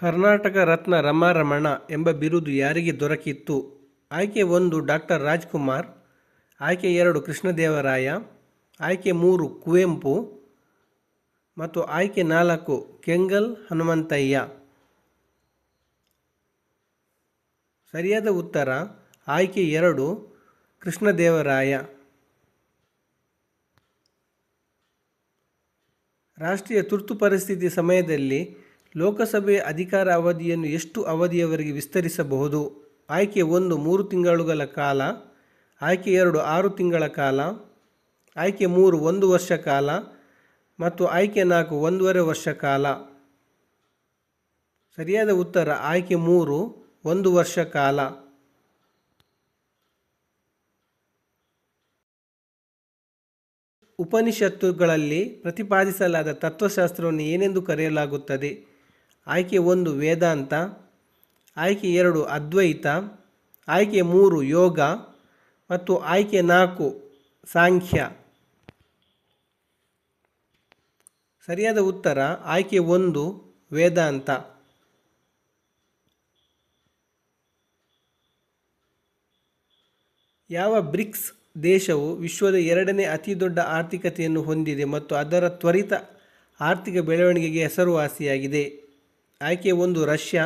ಕರ್ನಾಟಕ ರತ್ನ ರಮಾರಮಣ ಎಂಬ ಬಿರುದು ಯಾರಿಗೆ ದೊರಕಿತ್ತು? ಆಯ್ಕೆ ಒಂದು ಡಾಕ್ಟರ್ ರಾಜ್ಕುಮಾರ್, ಆಯ್ಕೆ ಎರಡು ಕೃಷ್ಣದೇವರಾಯ, ಆಯ್ಕೆ ಮೂರು ಕುವೆಂಪು ಮತ್ತು ಆಯ್ಕೆ ನಾಲ್ಕು ಕೆಂಗಲ್ ಹನುಮಂತಯ್ಯ. ಸರಿಯಾದ ಉತ್ತರ, ಆಯ್ಕೆ ಎರಡು ಕೃಷ್ಣದೇವರಾಯ. ರಾಷ್ಟ್ರೀಯ ತುರ್ತು ಪರಿಸ್ಥಿತಿ ಸಮಯದಲ್ಲಿ ಲೋಕಸಭೆಯ ಅಧಿಕಾರ ಅವಧಿಯನ್ನು ಎಷ್ಟು ಅವಧಿಯವರೆಗೆ ವಿಸ್ತರಿಸಬಹುದು? ಆಯ್ಕೆ ಒಂದು ಮೂರು ತಿಂಗಳುಗಳ ಕಾಲ, ಆಯ್ಕೆ ಎರಡು ಆರು ತಿಂಗಳ ಕಾಲ, ಆಯ್ಕೆ ಮೂರು ಒಂದು ವರ್ಷ ಕಾಲ ಮತ್ತು ಆಯ್ಕೆ ನಾಲ್ಕು ಒಂದೂವರೆ ವರ್ಷ ಕಾಲ. ಸರಿಯಾದ ಉತ್ತರ, ಆಯ್ಕೆ ಮೂರು ಒಂದು ವರ್ಷ ಕಾಲ. ಉಪನಿಷತ್ತುಗಳಲ್ಲಿ ಪ್ರತಿಪಾದಿಸಲಾದ ತತ್ವಶಾಸ್ತ್ರವನ್ನು ಏನೆಂದು ಕರೆಯಲಾಗುತ್ತದೆ? ಆಯ್ಕೆ ಒಂದು ವೇದಾಂತ, ಆಯ್ಕೆ ಎರಡು ಅದ್ವೈತ, ಆಯ್ಕೆ ಮೂರು ಯೋಗ ಮತ್ತು ಆಯ್ಕೆ ನಾಲ್ಕು ಸಾಂಖ್ಯ. ಸರಿಯಾದ ಉತ್ತರ ಆಯ್ಕೆ ಒಂದು ವೇದಾಂತ. ಯಾವ ಬ್ರಿಕ್ಸ್ ದೇಶವು ವಿಶ್ವದ ಎರಡನೇ ಅತಿದೊಡ್ಡ ಆರ್ಥಿಕತೆಯನ್ನು ಹೊಂದಿದೆ ಮತ್ತು ಅದರ ತ್ವರಿತ ಆರ್ಥಿಕ ಬೆಳವಣಿಗೆಗೆ ಹೆಸರುವಾಸಿಯಾಗಿದೆ? ಆಯ್ಕೆ ಒಂದು ರಷ್ಯಾ,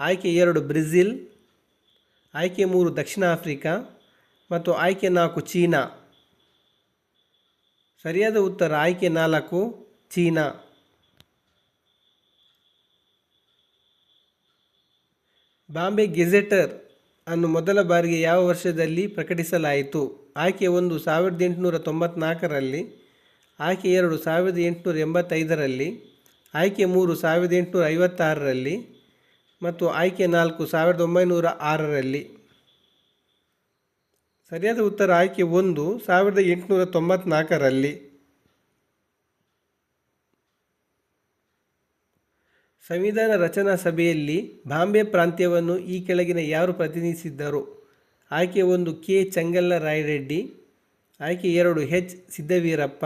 ಆಯ್ಕೆ ಎರಡು ಬ್ರೆಜಿಲ್, ಆಯ್ಕೆ ಮೂರು ದಕ್ಷಿಣ ಆಫ್ರಿಕಾ ಮತ್ತು ಆಯ್ಕೆ ನಾಲ್ಕು ಚೀನಾ. ಸರಿಯಾದ ಉತ್ತರ ಆಯ್ಕೆ ನಾಲ್ಕು ಚೀನಾ. ಬಾಂಬೆ ಗೆಜೆಟರ್ ಅನ್ನು ಮೊದಲ ಬಾರಿಗೆ ಯಾವ ವರ್ಷದಲ್ಲಿ ಪ್ರಕಟಿಸಲಾಯಿತು? ಆಯ್ಕೆ ಒಂದು ಸಾವಿರದ ಎಂಟುನೂರ ತೊಂಬತ್ನಾಲ್ಕರಲ್ಲಿ, ಆಯ್ಕೆ ಎರಡು ಸಾವಿರದ ಎಂಟುನೂರ ಎಂಬತ್ತೈದರಲ್ಲಿ ಆಯ್ಕೆ ಮೂರು ಸಾವಿರದ ಎಂಟುನೂರ ಐವತ್ತಾರರಲ್ಲಿ ಮತ್ತು ಆಯ್ಕೆ ನಾಲ್ಕು ಸಾವಿರದ ಒಂಬೈನೂರ ಆರರಲ್ಲಿ. ಸರಿಯಾದ ಉತ್ತರ ಆಯ್ಕೆ ಒಂದು ಸಾವಿರದ ಎಂಟುನೂರ ತೊಂಬತ್ನಾಲ್ಕರಲ್ಲಿ. ಸಂವಿಧಾನ ರಚನಾ ಸಭೆಯಲ್ಲಿ ಬಾಂಬೆ ಪ್ರಾಂತ್ಯವನ್ನು ಈ ಕೆಳಗಿನ ಯಾರು ಪ್ರತಿನಿಧಿಸಿದ್ದರು? ಆಯ್ಕೆ ಒಂದು ಕೆ. ಚಂಗಲ್ಲ ರಾಯರೆಡ್ಡಿ, ಆಯ್ಕೆ ಎರಡು ಎಚ್. ಸಿದ್ದವೀರಪ್ಪ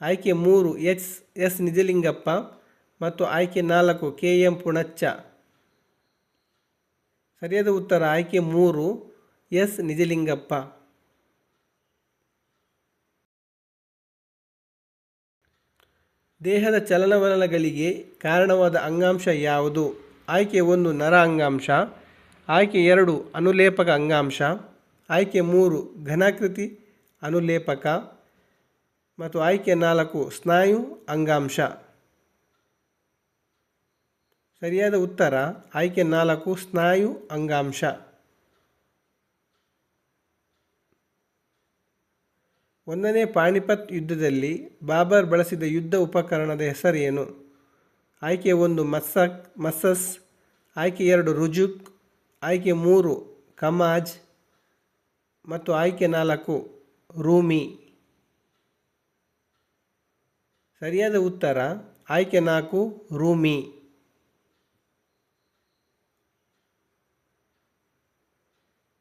ಆಯ್ಕೆ ಮೂರು ಎಚ್ ಎಸ್ ನಿಜಲಿಂಗಪ್ಪ ಮತ್ತು ಆಯ್ಕೆ ನಾಲ್ಕು ಕೆ ಎಂ ಪುಣಚ್ಚ. ಸರಿಯಾದ ಉತ್ತರ ಆಯ್ಕೆ ಮೂರು ಎಸ್ ನಿಜಲಿಂಗಪ್ಪ. ದೇಹದ ಚಲನವಲನಗಳಿಗೆ ಕಾರಣವಾದ ಅಂಗಾಂಶ ಯಾವುದು? ಆಯ್ಕೆ ಒಂದು ನರ ಅಂಗಾಂಶ. ಆಯ್ಕೆ ಎರಡು ಅನುಲೇಪಕ ಅಂಗಾಂಶ. ಆಯ್ಕೆ ಮೂರು ಘನಾಕೃತಿ ಅನುಲೇಪಕ. ಮತ್ತು ಆಯ್ಕೆ ನಾಲ್ಕು, ಸ್ನಾಯು ಅಂಗಾಂಶ. ಸರಿಯಾದ ಉತ್ತರ, ಆಯ್ಕೆ ನಾಲ್ಕು, ಸ್ನಾಯು ಅಂಗಾಂಶ. ಒಂದನೇ ಪಾಣಿಪತ್ ಯುದ್ಧದಲ್ಲಿ ಬಾಬರ್ ಬಳಸಿದ ಯುದ್ಧ ಉಪಕರಣದ ಹೆಸರೇನು? ಆಯ್ಕೆ ಒಂದು ಮಸ್ಸಕ್ ಮಸ್ಸಸ್. ಆಯ್ಕೆ ಎರಡು, ರುಜುಕ್. ಆಯ್ಕೆ ಮೂರು, ಕಮಾಜ್. ಮತ್ತು ಆಯ್ಕೆ ನಾಲ್ಕು, ರೂಮಿ. ಸರಿಯಾದ ಉತ್ತರ ಆಯ್ಕೆ ನಾಲ್ಕು, ರೂಮಿ.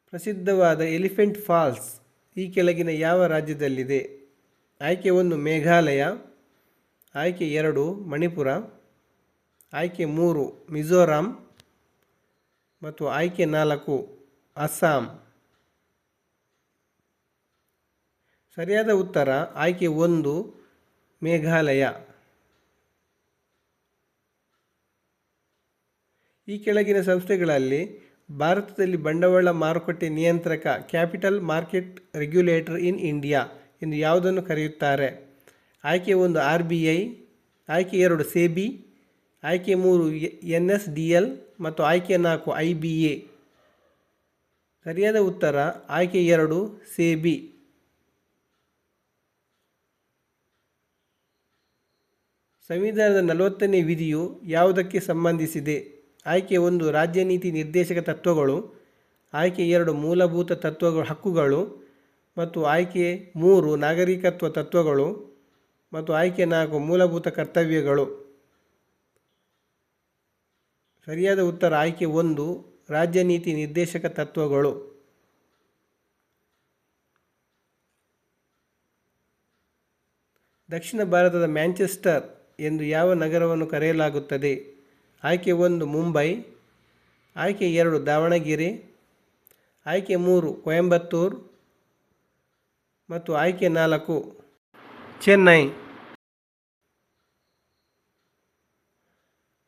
ಪ್ರಸಿದ್ಧವಾದ ಎಲಿಫೆಂಟ್ ಫಾಲ್ಸ್ ಈ ಕೆಳಗಿನ ಯಾವ ರಾಜ್ಯದಲ್ಲಿದೆ? ಆಯ್ಕೆ ಒಂದು, ಮೇಘಾಲಯ. ಆಯ್ಕೆ ಎರಡು, ಮಣಿಪುರ. ಆಯ್ಕೆ ಮೂರು, ಮಿಜೋರಾಂ. ಮತ್ತು ಆಯ್ಕೆ ನಾಲ್ಕು, ಅಸ್ಸಾಂ. ಸರಿಯಾದ ಉತ್ತರ ಆಯ್ಕೆ ಒಂದು ಮೇಘಾಲಯ. ಈ ಕೆಳಗಿನ ಸಂಸ್ಥೆಗಳಲ್ಲಿ ಭಾರತದಲ್ಲಿ ಬಂಡವಾಳ ಮಾರುಕಟ್ಟೆ ನಿಯಂತ್ರಕ, capital market regulator in India ಎಂದು ಯಾವುದನ್ನು ಕರೆಯುತ್ತಾರೆ? ಆಯ್ಕೆ ಒಂದು ಆರ್ ಬಿ ಐ, ಆಯ್ಕೆ ಎರಡು ಸೆಬಿ, ಆಯ್ಕೆ ಮೂರು ಎನ್ ಎಸ್ ಡಿ ಎಲ್ ಮತ್ತು ಆಯ್ಕೆ ನಾಲ್ಕು ಐ ಬಿ ಎ. ಸರಿಯಾದ ಉತ್ತರ ಆಯ್ಕೆ ಎರಡು ಸೆಬಿ. ಸಂವಿಧಾನದ ನಲವತ್ತನೇ ವಿಧಿಯು ಯಾವುದಕ್ಕೆ ಸಂಬಂಧಿಸಿದೆ? ಆಯ್ಕೆ ಒಂದು ರಾಜ್ಯ ನೀತಿ ನಿರ್ದೇಶಕ ತತ್ವಗಳು, ಆಯ್ಕೆ ಎರಡು ಮೂಲಭೂತ ತತ್ವಗಳು ಹಕ್ಕುಗಳು, ಮತ್ತು ಆಯ್ಕೆ ಮೂರು ನಾಗರಿಕತ್ವ ತತ್ವಗಳು, ಮತ್ತು ಆಯ್ಕೆ ನಾಲ್ಕು ಮೂಲಭೂತ ಕರ್ತವ್ಯಗಳು. ಸರಿಯಾದ ಉತ್ತರ ಆಯ್ಕೆ ಒಂದು ರಾಜ್ಯ ನೀತಿ ನಿರ್ದೇಶಕ ತತ್ವಗಳು. ದಕ್ಷಿಣ ಭಾರತದ ಮ್ಯಾಂಚೆಸ್ಟರ್ ಎಂದು ಯಾವ ನಗರವನ್ನು ಕರೆಯಲಾಗುತ್ತದೆ? ಆಯ್ಕೆ ಒಂದು, ಮುಂಬೈ. ಆಯ್ಕೆ ಎರಡು, ದಾವಣಗೆರೆ. ಆಯ್ಕೆ ಮೂರು, ಕೊಯಂಬತ್ತೂರು. ಮತ್ತು ಆಯ್ಕೆ ನಾಲ್ಕು, ಚೆನ್ನೈ.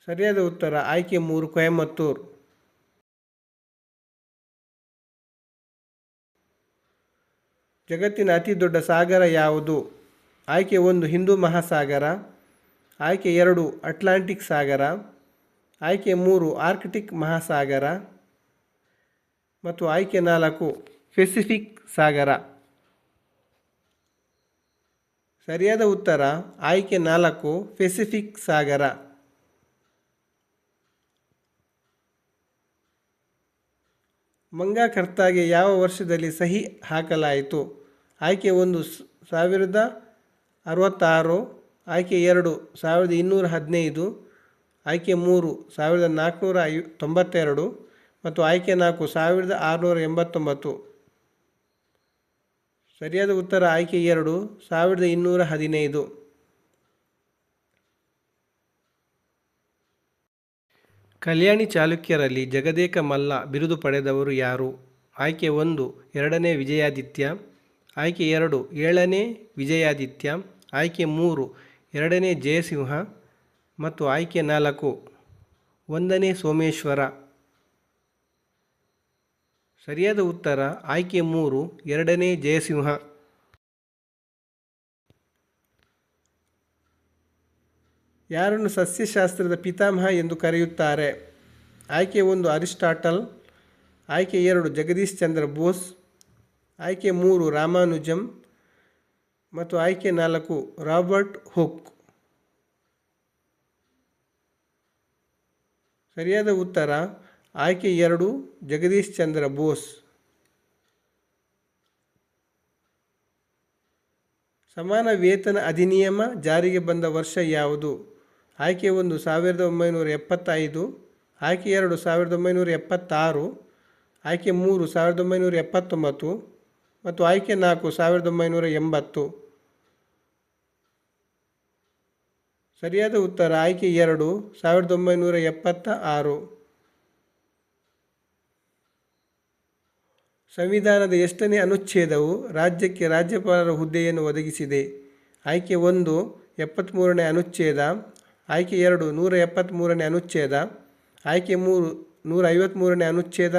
ಸರಿಯಾದ ಉತ್ತರ, ಆಯ್ಕೆ ಮೂರು, ಕೊಯಂಬತ್ತೂರ್. ಜಗತ್ತಿನ ಅತಿ ದೊಡ್ಡ ಸಾಗರ ಯಾವುದು? ಆಯ್ಕೆ ಒಂದು, ಹಿಂದೂ ಮಹಾಸಾಗರ. ಆಯ್ಕೆ ಎರಡು, ಅಟ್ಲಾಂಟಿಕ್ ಸಾಗರ. ಆಯ್ಕೆ ಮೂರು, ಆರ್ಕ್ಟಿಕ್ ಮಹಾಸಾಗರ. ಮತ್ತು ಆಯ್ಕೆ ನಾಲ್ಕು, ಪೆಸಿಫಿಕ್ ಸಾಗರ. ಸರಿಯಾದ ಉತ್ತರ, ಆಯ್ಕೆ ನಾಲ್ಕು, ಪೆಸಿಫಿಕ್ ಸಾಗರ. ಮಂಗಾಕರ್ತಾಗೆ ಯಾವ ವರ್ಷದಲ್ಲಿ ಸಹಿ ಹಾಕಲಾಯಿತು? ಆಯ್ಕೆ ಒಂದು ಸಾವಿರದ ಅರವತ್ತಾರು ಆಯ್ಕೆ ಎರಡು, ಸಾವಿರದ ಇನ್ನೂರ ಹದಿನೈದು, ಆಯ್ಕೆ ಮೂರು, ಸಾವಿರದ ನಾಲ್ಕುನೂರ ಐ, ತೊಂಬತ್ತೆರಡು ಮತ್ತು ಆಯ್ಕೆ ನಾಲ್ಕು, ಸಾವಿರದ ಆರುನೂರ ಎಂಬತ್ತೊಂಬತ್ತು. ಸರಿಯಾದ ಉತ್ತರ ಆಯ್ಕೆ ಎರಡು, ಸಾವಿರದ ಇನ್ನೂರ ಹದಿನೈದು. ಕಲ್ಯಾಣಿ ಚಾಲುಕ್ಯರಲ್ಲಿ ಜಗದೇಕ ಮಲ್ಲ ಬಿರುದು ಪಡೆದವರು ಯಾರು? ಆಯ್ಕೆ ಒಂದು, ಎರಡನೇ ವಿಜಯಾದಿತ್ಯ, ಆಯ್ಕೆ ಎರಡು, ಏಳನೇ ವಿಜಯಾದಿತ್ಯ, ಆಯ್ಕೆ ಮೂರು ಎರಡನೇ ಜಯಸಿಂಹ ಮತ್ತು ಆಯ್ಕೆ ನಾಲ್ಕು. ಒಂದನೇ ಸೋಮೇಶ್ವರ. ಸರಿಯಾದ ಉತ್ತರ ಆಯ್ಕೆ ಮೂರು, ಎರಡನೇ ಜಯಸಿಂಹ. ಯಾರನ್ನು ಸಸ್ಯಶಾಸ್ತ್ರದ ಪಿತಾಮಹ ಎಂದು ಕರೆಯುತ್ತಾರೆ? ಆಯ್ಕೆ ಒಂದು, ಅರಿಸ್ಟಾಟಲ್. ಆಯ್ಕೆ ಎರಡು, ಜಗದೀಶ್ ಚಂದ್ರ ಬೋಸ್. ಆಯ್ಕೆ ಮೂರು, ರಾಮಾನುಜಂ. ಮತ್ತು ಆಯ್ಕೆ ನಾಲ್ಕು, ರಾಬರ್ಟ್ ಹುಕ್. ಸರಿಯಾದ ಉತ್ತರ, ಆಯ್ಕೆ ಎರಡು, ಜಗದೀಶ್ ಚಂದ್ರ ಬೋಸ್. ಸಮಾನ ವೇತನ ಅಧಿನಿಯಮ ಜಾರಿಗೆ ಬಂದ ವರ್ಷ ಯಾವುದು? ಆಯ್ಕೆ ಒಂದು, ಸಾವಿರದ ಒಂಬೈನೂರ ಎಪ್ಪತ್ತೈದು. ಆಯ್ಕೆ ಎರಡು, ಸಾವಿರದ ಒಂಬೈನೂರ ಎಪ್ಪತ್ತಾರು. ಆಯ್ಕೆ ಮೂರು, ಸಾವಿರದ ಒಂಬೈನೂರ ಎಪ್ಪತ್ತೊಂಬತ್ತು. ಮತ್ತು ಆಯ್ಕೆ ನಾಲ್ಕು, ಸಾವಿರದ ಒಂಬೈನೂರ ಎಂಬತ್ತು. ಸರಿಯಾದ ಉತ್ತರ, ಆಯ್ಕೆ ಎರಡು, ಸಾವಿರದ ಒಂಬೈನೂರ ಎಪ್ಪತ್ತ ಆರು. ಸಂವಿಧಾನದ ಎಷ್ಟನೇ ಅನುಚ್ಛೇದವು ರಾಜ್ಯಕ್ಕೆ ರಾಜ್ಯಪಾಲರ ಹುದ್ದೆಯನ್ನು ಒದಗಿಸಿದೆ? ಆಯ್ಕೆ ಒಂದು ಎಪ್ಪತ್ತ್ಮೂರನೇ ಅನುಚ್ಛೇದ. ಆಯ್ಕೆ ಎರಡು, ನೂರ ಎಪ್ಪತ್ತ್ಮೂರನೇ ಅನುಚ್ಛೇದ. ಆಯ್ಕೆ ಮೂರು, ನೂರ ಐವತ್ತ್ಮೂರನೇ ಅನುಚ್ಛೇದ.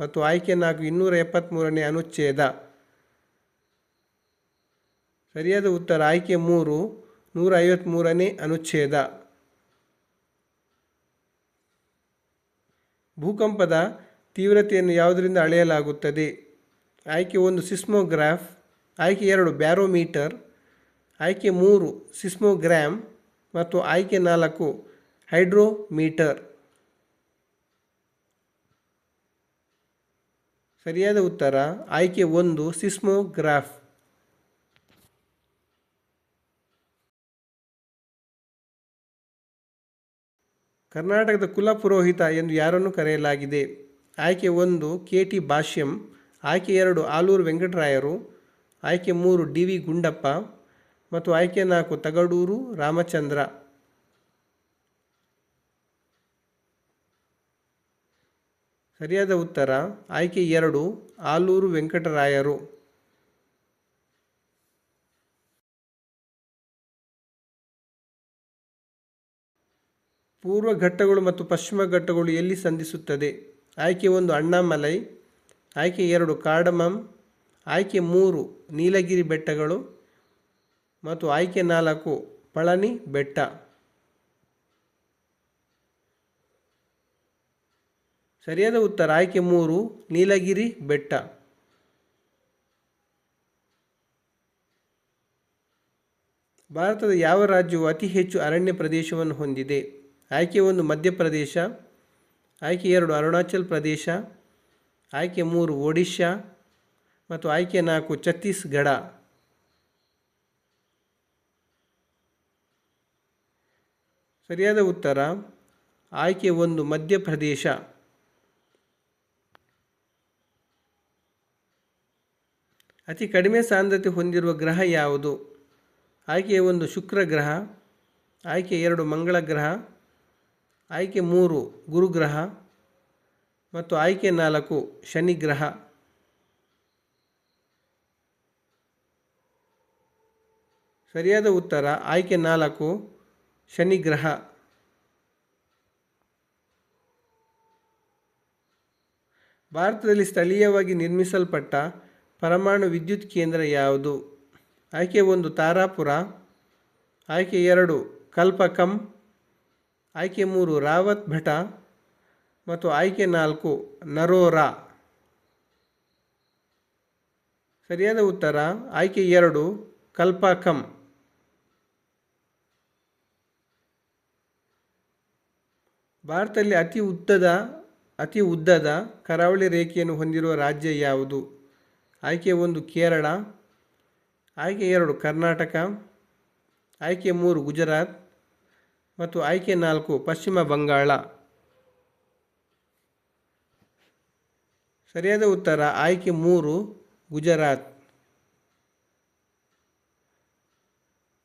ಮತ್ತು ಆಯ್ಕೆ ನಾಲ್ಕು, ಇನ್ನೂರ ಎಪ್ಪತ್ತ್ಮೂರನೇ ಅನುಚ್ಛೇದ. ಸರಿಯಾದ ಉತ್ತರ ಆಯ್ಕೆ ಮೂರು ನೂರ ಐವತ್ತ್ಮೂರನೇ ಅನುಚ್ಛೇದ. ಭೂಕಂಪದ ತೀವ್ರತೆಯನ್ನು ಯಾವುದರಿಂದ ಅಳೆಯಲಾಗುತ್ತದೆ? ಆಯ್ಕೆ ಒಂದು, ಸಿಸ್ಮೋಗ್ರಾಫ್. ಆಯ್ಕೆ ಎರಡು, ಬ್ಯಾರೋಮೀಟರ್. ಆಯ್ಕೆ ಮೂರು, ಸಿಸ್ಮೋಗ್ರಾಮ್. ಮತ್ತು ಆಯ್ಕೆ ನಾಲ್ಕು, ಹೈಡ್ರೋಮೀಟರ್. ಸರಿಯಾದ ಉತ್ತರ ಆಯ್ಕೆ ಒಂದು, ಸಿಸ್ಮೋಗ್ರಾಫ್. ಕರ್ನಾಟಕದ ಕುಲ ಪುರೋಹಿತ ಎಂದು ಯಾರನ್ನು ಕರೆಯಲಾಗಿದೆ? ಆಯ್ಕೆ ಒಂದು, ಕೆ ಟಿ ಭಾಷ್ಯಂ. ಆಯ್ಕೆ ಎರಡು, ಆಲೂರು ವೆಂಕಟರಾಯರು. ಆಯ್ಕೆ ಮೂರು, ಡಿ ವಿ ಗುಂಡಪ್ಪ. ಮತ್ತು ಆಯ್ಕೆ ನಾಲ್ಕು, ತಗಡೂರು ರಾಮಚಂದ್ರ. ಸರಿಯಾದ ಉತ್ತರ, ಆಯ್ಕೆ ಎರಡು, ಆಲೂರು ವೆಂಕಟರಾಯರು. ಪೂರ್ವ ಘಟ್ಟಗಳು ಮತ್ತು ಪಶ್ಚಿಮ ಘಟ್ಟಗಳು ಎಲ್ಲಿ ಸಂಧಿಸುತ್ತದೆ? ಆಯ್ಕೆ ಒಂದು ಅಣ್ಣಾಮಲೈ, ಆಯ್ಕೆ ಎರಡು ಕಾರ್ಡಮಮ್ ಆಯ್ಕೆ ಮೂರು ನೀಲಗಿರಿ ಬೆಟ್ಟಗಳು ಮತ್ತು ಆಯ್ಕೆ ನಾಲ್ಕು ಪಳನಿ ಬೆಟ್ಟ. ಸರಿಯಾದ ಉತ್ತರ, ಆಯ್ಕೆ ಮೂರು ನೀಲಗಿರಿ ಬೆಟ್ಟ. ಭಾರತದ ಯಾವ ರಾಜ್ಯವು ಅತಿ ಹೆಚ್ಚು ಅರಣ್ಯ ಪ್ರದೇಶವನ್ನು ಹೊಂದಿದೆ? ಆಯ್ಕೆ ಒಂದು ಮಧ್ಯಪ್ರದೇಶ, ಆಯ್ಕೆ ಎರಡು ಅರುಣಾಚಲ್ ಪ್ರದೇಶ, ಆಯ್ಕೆ ಮೂರು ಒಡಿಶಾ ಮತ್ತು ಆಯ್ಕೆ ನಾಲ್ಕು ಛತ್ತೀಸ್ಗಢ. ಸರಿಯಾದ ಉತ್ತರ, ಆಯ್ಕೆ ಒಂದು ಮಧ್ಯಪ್ರದೇಶ. ಅತಿ ಕಡಿಮೆ ಸಾಂದ್ರತೆ ಹೊಂದಿರುವ ಗ್ರಹ ಯಾವುದು? ಆಯ್ಕೆ ಒಂದು ಶುಕ್ರ ಗ್ರಹ, ಆಯ್ಕೆ ಎರಡು ಮಂಗಳ ಗ್ರಹ ಆಯ್ಕೆ ಮೂರು ಗುರುಗ್ರಹ ಮತ್ತು ಆಯ್ಕೆ ನಾಲ್ಕು ಶನಿ ಗ್ರಹ ಸರಿಯಾದ ಉತ್ತರ ಆಯ್ಕೆ ನಾಲ್ಕು ಶನಿ ಗ್ರಹ ಭಾರತದಲ್ಲಿ ಸ್ಥಳೀಯವಾಗಿ ನಿರ್ಮಿಸಲ್ಪಟ್ಟ ಪರಮಾಣು ವಿದ್ಯುತ್ ಕೇಂದ್ರ ಯಾವುದು? ಆಯ್ಕೆ ಒಂದು ತಾರಾಪುರ. ಆಯ್ಕೆ ಎರಡು ಕಲ್ಪಕಂ. ಆಯ್ಕೆ ಮೂರು ರಾವತ್ ಭಟ ಮತ್ತು ಆಯ್ಕೆ ನಾಲ್ಕು ನರೋರಾ. ಸರಿಯಾದ ಉತ್ತರ ಆಯ್ಕೆ ಎರಡು ಕಲ್ಪಾಕಂ. ಭಾರತದಲ್ಲಿ ಅತಿ ಉದ್ದದ ಅತಿ ಉದ್ದದ ಕರಾವಳಿ ರೇಖೆಯನ್ನು ಹೊಂದಿರುವ ರಾಜ್ಯ ಯಾವುದು? ಆಯ್ಕೆ ಒಂದು ಕೇರಳ, ಆಯ್ಕೆ ಎರಡು ಕರ್ನಾಟಕ, ಆಯ್ಕೆ ಮೂರು ಗುಜರಾತ್ ಮತ್ತು ಆಯ್ಕೆ ನಾಲ್ಕು, ಪಶ್ಚಿಮ ಬಂಗಾಳ. ಸರಿಯಾದ ಉತ್ತರ, ಆಯ್ಕೆ ಮೂರು, ಗುಜರಾತ್.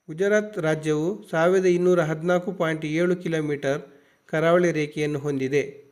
ಗುಜರಾತ್ ರಾಜ್ಯವು ಸಾವಿರದ ಇನ್ನೂರ ಹದಿನಾಲ್ಕು ಪಾಯಿಂಟ್ ಏಳು ಕಿಲೋಮೀಟರ್ ಕರಾವಳಿ ರೇಖೆಯನ್ನು ಹೊಂದಿದೆ.